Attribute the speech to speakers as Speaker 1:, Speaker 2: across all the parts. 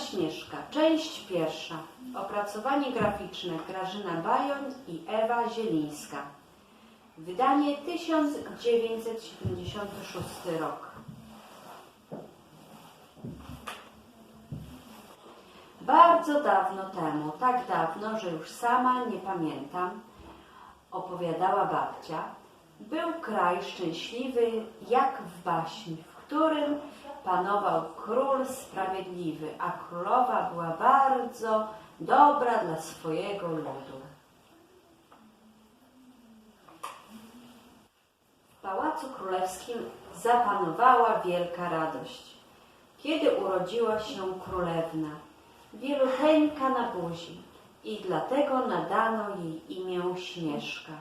Speaker 1: Śnieżka, część pierwsza. Opracowanie graficzne Grażyna Bajon i Ewa Zielińska. Wydanie 1976 rok. Bardzo dawno temu, tak dawno, że już sama nie pamiętam, opowiadała babcia, był kraj szczęśliwy jak w baśni, w którym panował król sprawiedliwy, a królowa była bardzo dobra dla swojego ludu. W pałacu królewskim zapanowała wielka radość. Kiedy urodziła się królewna, wieluteńka na buzi i dlatego nadano jej imię Śnieżka.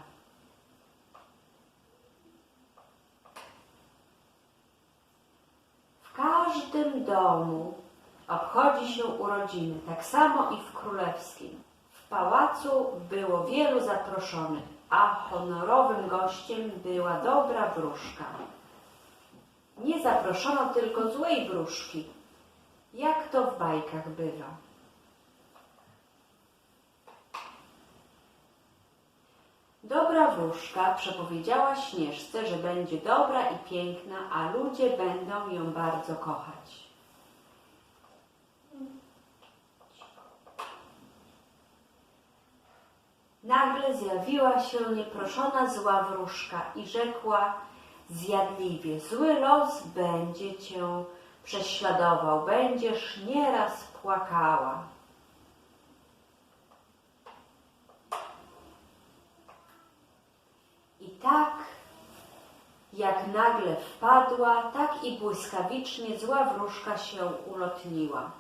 Speaker 1: W każdym domu obchodzi się urodziny, tak samo i w królewskim. W pałacu było wielu zaproszonych, a honorowym gościem była dobra wróżka. Nie zaproszono tylko złej wróżki, jak to w bajkach bywa. Dobra wróżka przepowiedziała Śnieżce, że będzie dobra i piękna, a ludzie będą ją bardzo kochać. Nagle zjawiła się nieproszona zła wróżka i rzekła zjadliwie, zły los będzie cię prześladował, będziesz nieraz płakała. Tak, jak nagle wpadła, tak i błyskawicznie zła wróżka się ulotniła.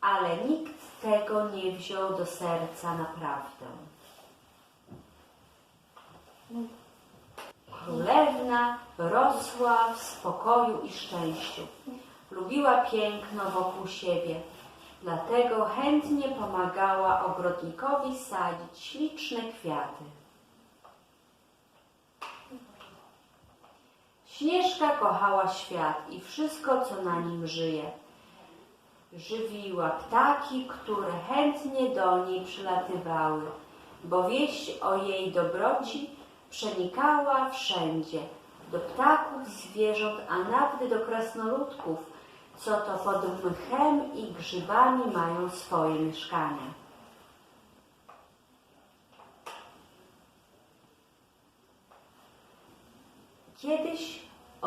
Speaker 1: Ale nikt tego nie wziął do serca naprawdę. Królewna rosła w spokoju i szczęściu. Lubiła piękno wokół siebie, dlatego chętnie pomagała ogrodnikowi sadzić śliczne kwiaty. Śnieżka kochała świat i wszystko, co na nim żyje. Żywiła ptaki, które chętnie do niej przylatywały, bo wieść o jej dobroci przenikała wszędzie, do ptaków, zwierząt, a nawet do krasnoludków, co to pod mchem i grzybami mają swoje mieszkania.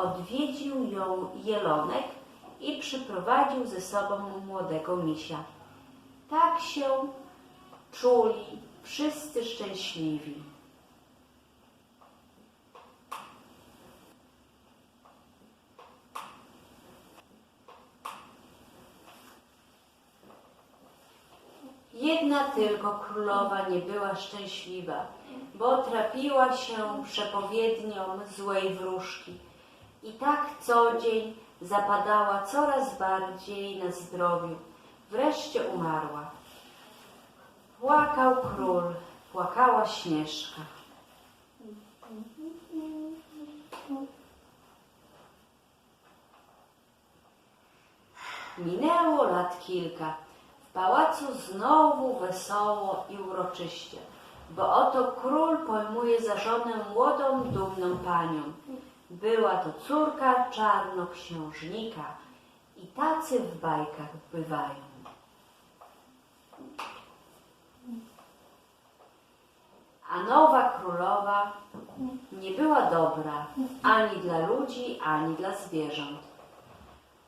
Speaker 1: Odwiedził ją jelonek i przyprowadził ze sobą młodego misia. Tak się czuli wszyscy szczęśliwi. Jedna tylko królowa nie była szczęśliwa, bo trapiła się przepowiednią złej wróżki i tak co dzień zapadała coraz bardziej na zdrowiu. Wreszcie umarła. Płakał król, płakała Śnieżka. Minęło lat kilka. W pałacu znowu wesoło i uroczyście, bo oto król pojmuje za żonę młodą, dumną panią. Była to córka czarnoksiężnika i tacy w bajkach bywają. A nowa królowa nie była dobra ani dla ludzi, ani dla zwierząt.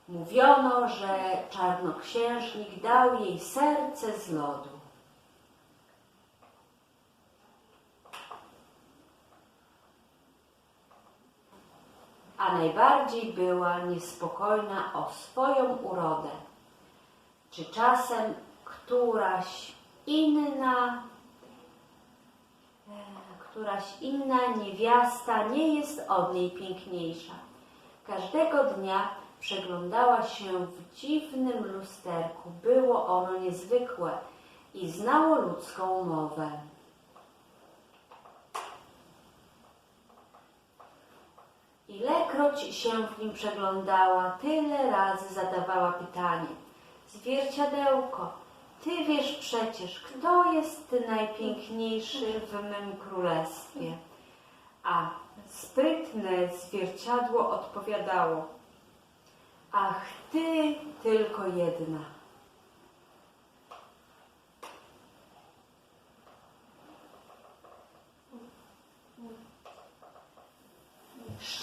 Speaker 1: Mówiono, że czarnoksiężnik dał jej serce z lodu. A najbardziej była niespokojna o swoją urodę. Czy czasem któraś inna, e, któraś inna niewiasta nie jest od niej piękniejsza. Każdego dnia przeglądała się w dziwnym lusterku. Było ono niezwykłe i znało ludzką mowę. Ilekroć się w nim przeglądała, tyle razy zadawała pytanie: Zwierciadełko, ty wiesz przecież, kto jest najpiękniejszy w mym królestwie. A sprytne zwierciadło odpowiadało, ach ty tylko jedna.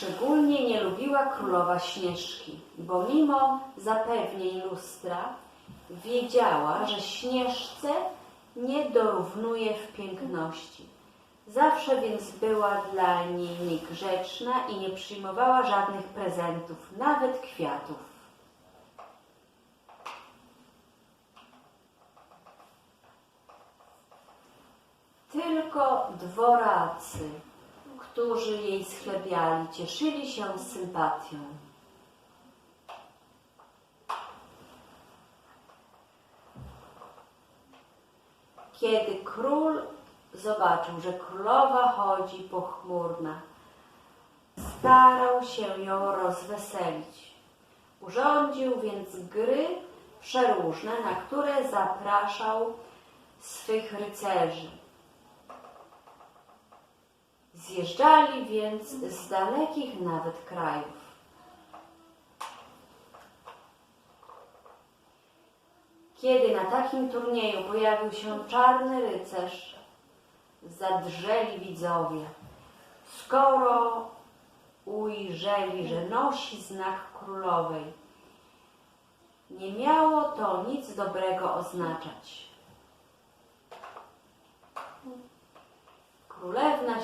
Speaker 1: Szczególnie nie lubiła królowa Śnieżki, bo mimo zapewnień lustra wiedziała, że Śnieżce nie dorównuje w piękności. Zawsze więc była dla niej niegrzeczna i nie przyjmowała żadnych prezentów, nawet kwiatów. Tylko dworacy, którzy jej schlebiali, cieszyli się sympatią. Kiedy król zobaczył, że królowa chodzi pochmurna, starał się ją rozweselić. Urządził więc gry przeróżne, na które zapraszał swych rycerzy. Zjeżdżali więc z dalekich nawet krajów. Kiedy na takim turnieju pojawił się czarny rycerz, zadrżeli widzowie. Skoro ujrzeli, że nosi znak królowej, nie miało to nic dobrego oznaczać.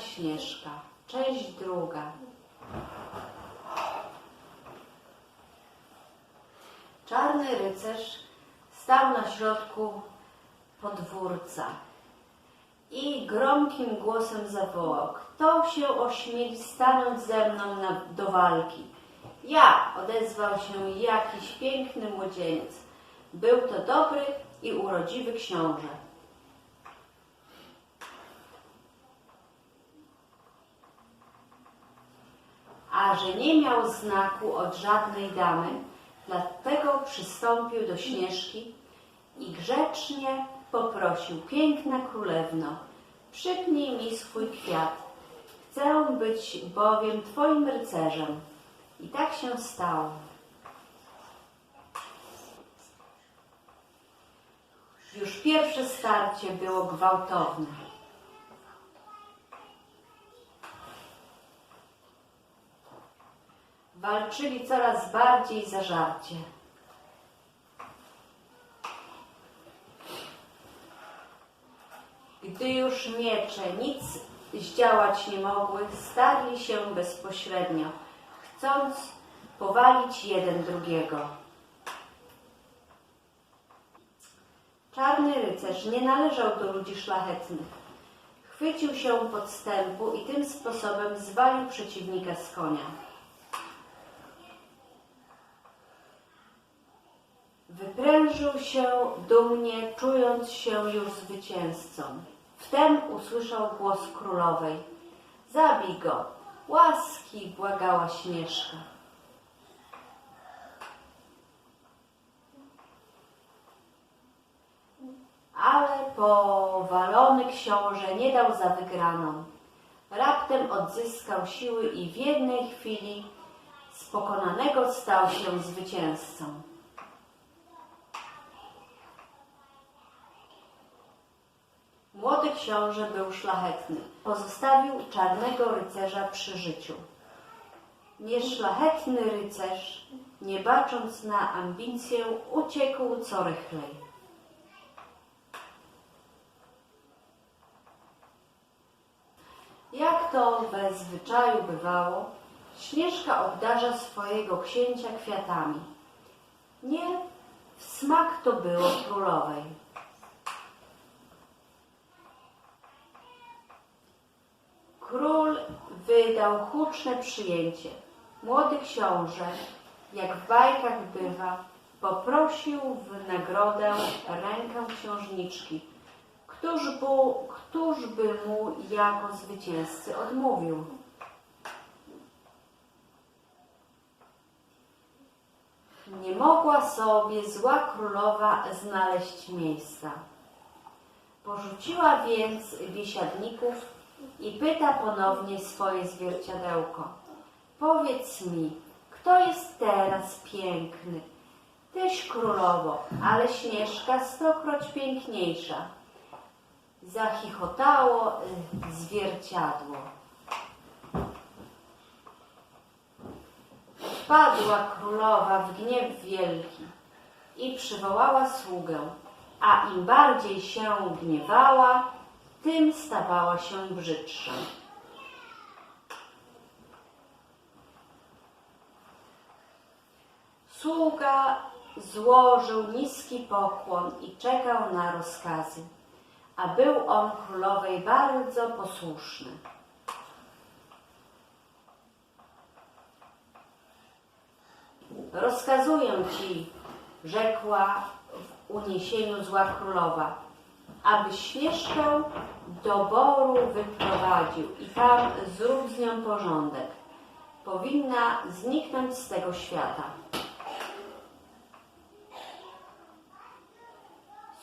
Speaker 1: Śnieżka, część druga. Czarny rycerz stał na środku podwórca i gromkim głosem zawołał: Kto się ośmieli stanąć ze mną na, do walki? Ja, odezwał się jakiś piękny młodzieniec. Był to dobry i urodziwy książę. A że nie miał znaku od żadnej damy, dlatego przystąpił do Śnieżki i grzecznie poprosił, piękna królewno, przypnij mi swój kwiat. Chcę być bowiem twoim rycerzem. I tak się stało. Już pierwsze starcie było gwałtowne. Walczyli coraz bardziej zażarcie. Gdy już miecze nic zdziałać nie mogły, starli się bezpośrednio, chcąc powalić jeden drugiego. Czarny rycerz nie należał do ludzi szlachetnych. Chwycił się podstępu i tym sposobem zwalił przeciwnika z konia. Wyprężył się dumnie, czując się już zwycięzcą. Wtem usłyszał głos królowej. Zabij go! Łaski! błagała Śnieżka. Ale powalony książę nie dał za wygraną. Raptem odzyskał siły i w jednej chwili z pokonanego stał się zwycięzcą. Młody książę był szlachetny. Pozostawił czarnego rycerza przy życiu. Nieszlachetny rycerz, nie bacząc na ambicję, uciekł co rychlej. Jak to bez zwyczaju bywało, Śnieżka obdarza swojego księcia kwiatami. Nie w smak to było królowej. Król wydał huczne przyjęcie. Młody książę, jak w bajkach bywa, poprosił w nagrodę rękę księżniczki. Któż, bu, któż by mu jako zwycięzcy odmówił? Nie mogła sobie zła królowa znaleźć miejsca. Porzuciła więc biesiadników i pyta ponownie swoje zwierciadełko. Powiedz mi, kto jest teraz piękny? Tyś królowo, ale Śnieżka stokroć piękniejsza. Zachichotało y, zwierciadło. Wpadła królowa w gniew wielki i przywołała sługę, a im bardziej się gniewała, tym stawała się brzydsza. Sługa złożył niski pokłon i czekał na rozkazy, a był on królowej bardzo posłuszny. Rozkazuję ci, rzekła w uniesieniu zła królowa, aby Śnieżkę do boru wyprowadził i tam zrób z nią porządek. Powinna zniknąć z tego świata.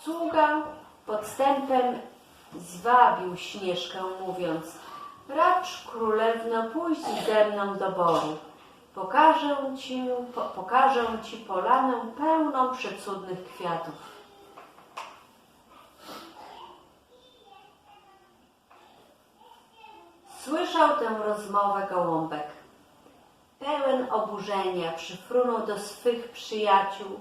Speaker 1: Sługa podstępem zwabił Śnieżkę, mówiąc Racz królewno pójść ze mną do boru. Pokażę ci, po, pokażę ci polanę pełną przecudnych kwiatów. Słyszał tę rozmowę gołąbek. Pełen oburzenia przyfrunął do swych przyjaciół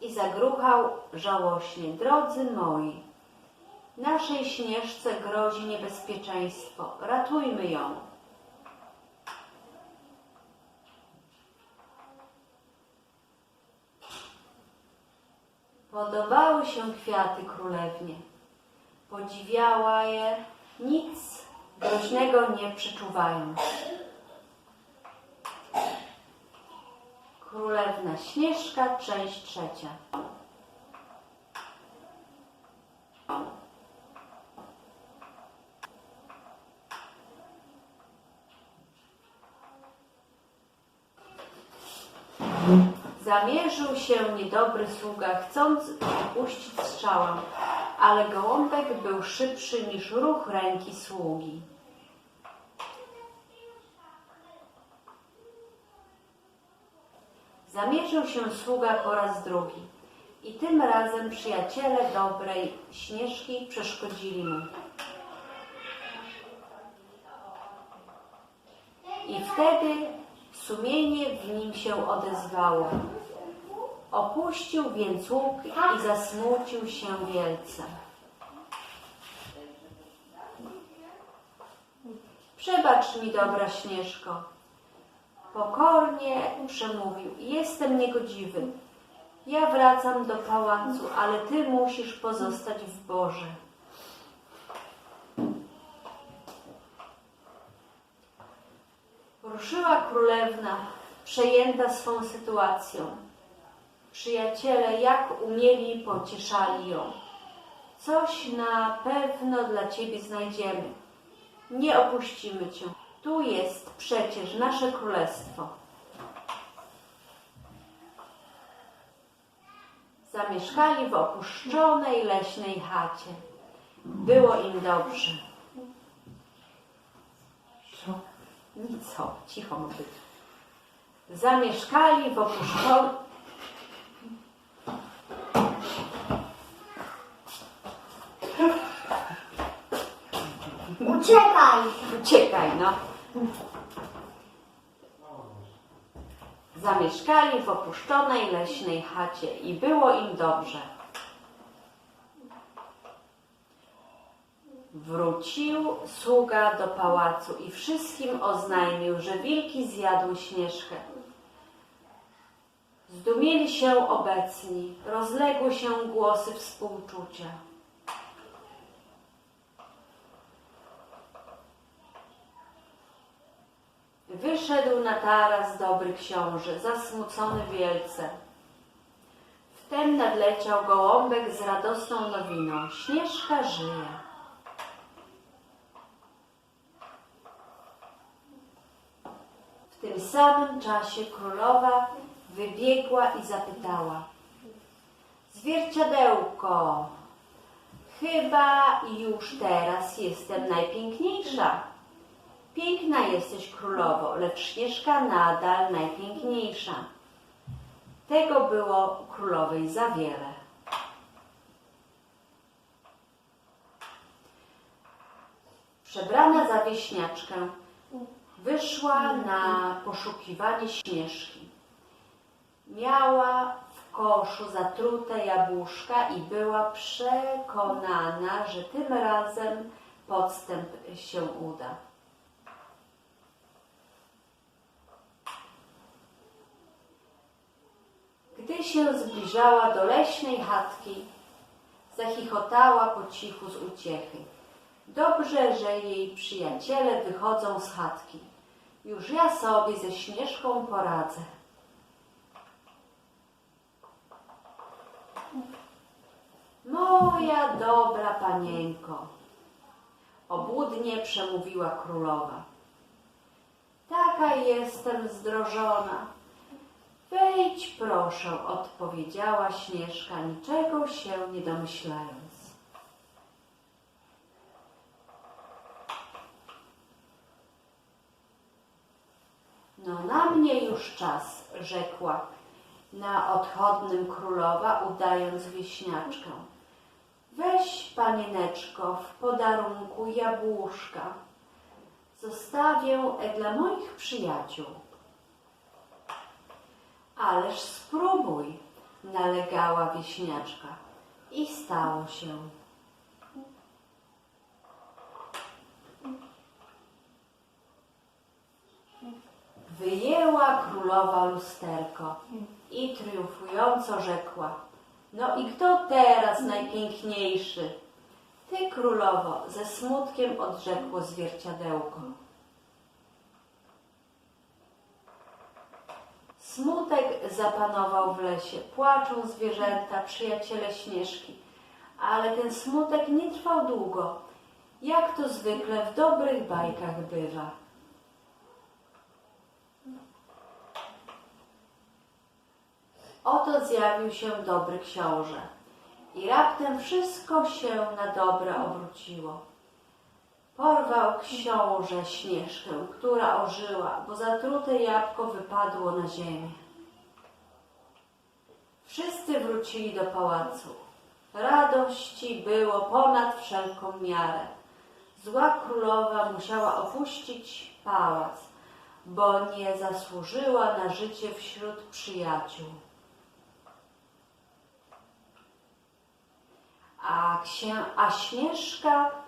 Speaker 1: i zagruchał żałośnie. Drodzy moi, naszej śnieżce grozi niebezpieczeństwo. Ratujmy ją. Podobały się kwiaty królewnie. Podziwiała je, nic groźnego nie przeczuwając. Królewna Śnieżka, część trzecia. Zamierzył się niedobry sługa, chcąc puścić strzałę, ale gołąbek był szybszy niż ruch ręki sługi. Zamierzył się sługa po raz drugi i tym razem przyjaciele dobrej Śnieżki przeszkodzili mu. I wtedy sumienie w nim się odezwało. Opuścił więc łuk i zasmucił się wielce. Przebacz mi, dobra Śnieżko. Pokornie przemówił. Jestem niegodziwy. Ja wracam do pałacu, ale ty musisz pozostać w Boże. Ruszyła królewna, przejęta swą sytuacją. Przyjaciele, jak umieli, pocieszali ją. Coś na pewno dla ciebie znajdziemy. Nie opuścimy cię. Tu jest przecież nasze królestwo. Zamieszkali w opuszczonej leśnej chacie. Było im dobrze.
Speaker 2: Co?
Speaker 1: Nic, co, cicho być. Zamieszkali w opuszczonej...
Speaker 3: Uciekaj!
Speaker 1: Uciekaj, no. Zamieszkali w opuszczonej leśnej chacie i było im dobrze. Wrócił sługa do pałacu i wszystkim oznajmił, że wilki zjadły śnieżkę. Zdumieli się obecni, rozległy się głosy współczucia. Wyszedł na taras dobry książę, zasmucony wielce. Wtem nadleciał gołąbek z radosną nowiną. Śnieżka żyje. W tym samym czasie królowa wybiegła i zapytała: Zwierciadełko, chyba już teraz jestem najpiękniejsza. Piękna jesteś królowo, lecz Śnieżka nadal najpiękniejsza. Tego było królowej za wiele. Przebrana za wieśniaczkę, wyszła na poszukiwanie Śnieżki. Miała w koszu zatrute jabłuszka i była przekonana, że tym razem podstęp się uda. Gdy się zbliżała do leśnej chatki, zachichotała po cichu z uciechy. Dobrze, że jej przyjaciele wychodzą z chatki. Już ja sobie ze Śnieżką poradzę. Moja dobra panienko, obłudnie przemówiła królowa. Taka jestem zdrożona. Proszę, odpowiedziała Śnieżka, niczego się nie domyślając. No na mnie już czas, rzekła na odchodnym królowa, udając wieśniaczkę. Weź, panieneczko, w podarunku jabłuszka. Zostawię e dla moich przyjaciół. Ależ spróbuj, nalegała wieśniaczka. I stało się. Wyjęła królowa lusterko i triumfująco rzekła: No i kto teraz najpiękniejszy? Ty, królowo, ze smutkiem odrzekło zwierciadełko. Smutek zapanował w lesie, płaczą zwierzęta, przyjaciele Śnieżki. Ale ten smutek nie trwał długo, jak to zwykle w dobrych bajkach bywa. Oto zjawił się dobry książę i raptem wszystko się na dobre obróciło. Porwał książę Śnieżkę, która ożyła, bo zatrute jabłko wypadło na ziemię. Wszyscy wrócili do pałacu. Radości było ponad wszelką miarę. Zła królowa musiała opuścić pałac, bo nie zasłużyła na życie wśród przyjaciół. A, księ, a Śnieżka,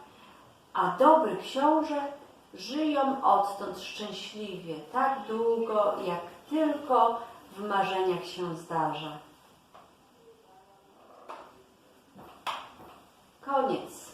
Speaker 1: a dobry książę żyją odtąd szczęśliwie, tak długo, jak tylko w marzeniach się zdarza. Koniec.